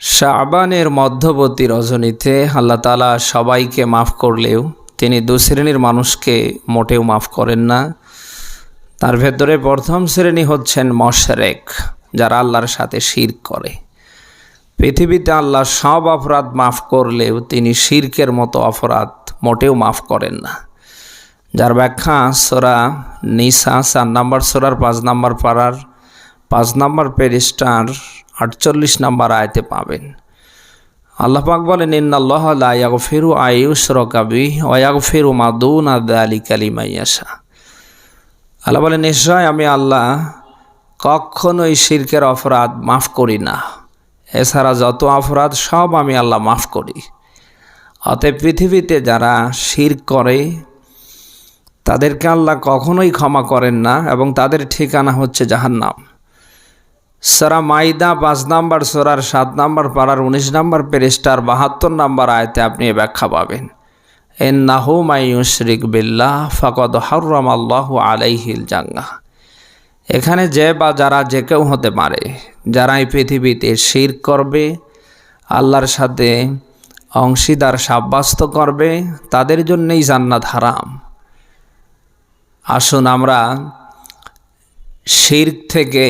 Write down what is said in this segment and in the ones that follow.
শাবানের মধ্যবর্তী রজনীতে আল্লাহ তালা সবাইকে মাফ করলেও তিনি দু শ্রেণির মানুষকে মোটেও মাফ করেন না। তার ভেতরে প্রথম শ্রেণি হচ্ছেন মশরেক, যারা আল্লাহর সাথে শির করে। পৃথিবীতে আল্লাহ সব অপরাধ মাফ করলেও তিনি শিরকের মতো অপরাধ মোটেও মাফ করেন না। যার ব্যাখ্যা সোরা নিসা চার নম্বর, সোরার পাঁচ নম্বর পাড়ার পাঁচ নম্বর পেরিস্টার আটচল্লিশ নম্বর আয়তে পাবেন। আল্লাহ পাক বলেন, ইন্নাল্লাহ লা ইয়াগফিরু আইয়ুশরাকা বিহি ওয়া ইয়াগফিরু মা দুনা যালিকা লিমান ইয়াশা। আল্লাহ বলেন, নিশ্চয় আমি আল্লাহ কখনোই শিরকের অপরাধ মাফ করি না। এছাড়া যত অপরাধ সব আমি আল্লাহ মাফ করি। অতএব পৃথিবীতে যারা শির করে, তাদেরকে আল্লাহ কখনোই ক্ষমা করেন না এবং তাদের ঠিকানা হচ্ছে জাহান্নাম। সরা মাইদা পাঁচ নাম্বার, সোরার সাত নাম্বার পাড়ার উনিশ নাম্বার পেরিস্টার বাহাত্তর নাম্বার আয়তে আপনি ব্যাখ্যা পাবেন। এন নাহু মাইয়ুশরিক বিল্লাহ, ফকদ হরম আল্লাহ আলাইহিল জাঙ্গা এখানে যে বা যারা যে কেউ হতে পারে, যারা এই পৃথিবীতে শির করবে, আল্লাহর সাথে অংশীদার সাব্যস্ত করবে, তাদের জন্যই জান্নাত হারাম। আসুন আমরা শির থেকে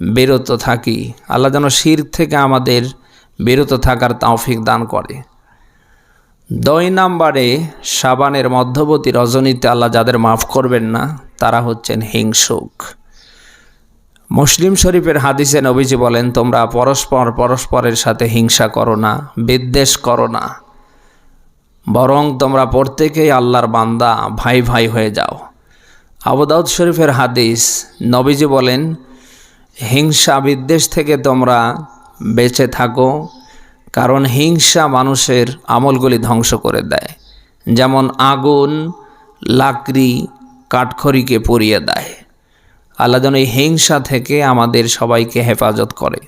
বিরত থাকি। আল্লাহ যেন শির থেকে আমাদের বিরত থাকার তাওফিক দান করে। দুই নাম্বারে সাবানের মধ্যবর্তী রজনীতে আল্লাহ যাদের মাফ করবেন না, তারা হচ্ছেন হিংসুক। মুসলিম শরীফের হাদিসে নবীজি বলেন, তোমরা পরস্পর পরস্পরের সাথে হিংসা করো না, বিদ্বেষ করো না। বরং তোমরা প্রত্যেকেই আল্লাহর বান্দা, ভাই ভাই হয়ে যাও। আবুদাউদ শরীফের হাদিস নবীজি বলেন হিংসা বিদ্বেষ থেকে তোমরা বেঁচে থাকো, কারণ হিংসা মানুষের আমলগুলি ধ্বংস করে দেয়। যেমন আগুন, লাকড়ি, কাঠখড়িকে পুড়িয়ে দেয়। আল্লাহ যেন এই হিংসা থেকে আমাদের সবাইকে হেফাজত করে।